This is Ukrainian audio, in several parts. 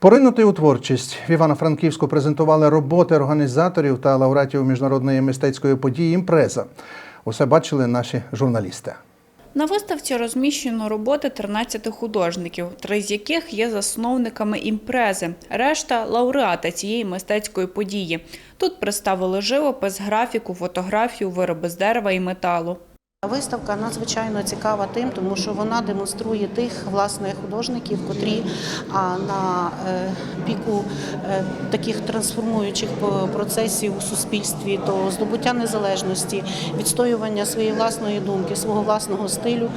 Поринути у творчість в Івано-Франківську презентували роботи організаторів та лауреатів міжнародної мистецької події імпреза. Усе бачили наші журналісти. На виставці розміщено роботи 13 художників, три з яких є засновниками імпрези, решта лауреати цієї мистецької події. Тут представили живопис, графіку, фотографію, вироби з дерева і металу виставка надзвичайно цікава тим, тому що вона демонструє тих власне художників, котрі на е, піку е, таких трансформуючих е, процесів у суспільстві, то здобуття незалежності, відстоювання своєї власної думки, свого власного стилю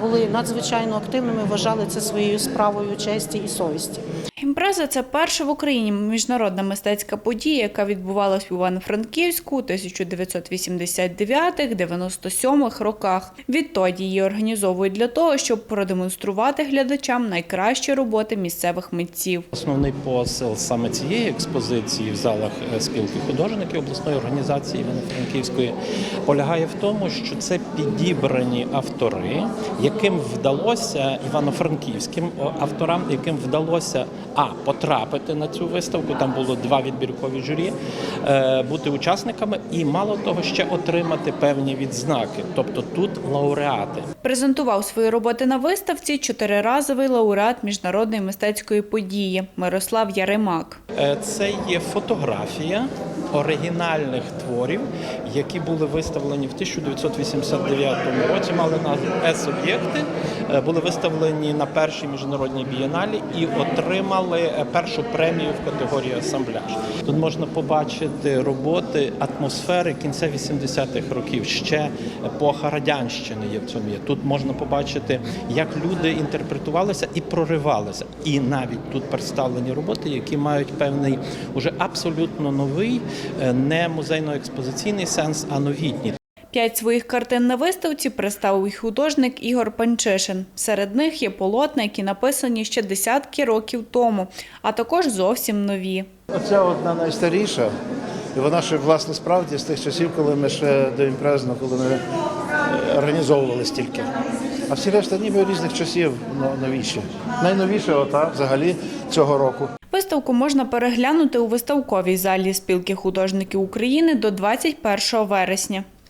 були надзвичайно активними. Вважали це своєю справою честі і совісті. Імпреза це перша в Україні міжнародна мистецька подія, яка відбувалась в Івано-Франківську 1989 97-х 90-х роках. Відтоді її організовують для того, щоб продемонструвати глядачам найкращі роботи місцевих митців. Основний посил саме цієї експозиції в залах е, спілки художників обласної організації Івано-Франківської полягає в тому, що це підібрані автори, яким вдалося івано-франківським авторам, яким вдалося а потрапити на цю виставку. Там було два відбіркові журі, е, бути учасниками і мало того, ще отримати певні відзнаки. Тобто тут лауреати. Презентував свої роботи на виставці чотириразовий лауреат міжнародної мистецької події Мирослав Яремак. Е, Це є фотографія оригінальних творів, які були виставлені в 1989 році. Мали назву С-об'єкти, е, були виставлені на першій міжнародній бієналі і отримали е, першу премію в категорії асамбляж. Тут можна побачити роботи атмосфери кінця 80-х років. Ще епоха радянщини є в цьому. Є. Тут можна побачити, як люди інтерпретувалися і проривалися. І навіть тут представлені роботи, які мають певний уже абсолютно новий, не музейно-експозиційний сенс, а новітній. П'ять своїх картин на виставці представив і художник Ігор Панчишин. Серед них є полотна, які написані ще десятки років тому, а також зовсім нові. Оця одна найстаріша, і вона ще власне справді з тих часів, коли ми ще до імпрезно, коли ми е, організовували стільки. А всі решта ніби різних часів но- новіші. Найновіша ота взагалі цього року. Виставку можна переглянути у виставковій залі спілки художників України до 21 вересня.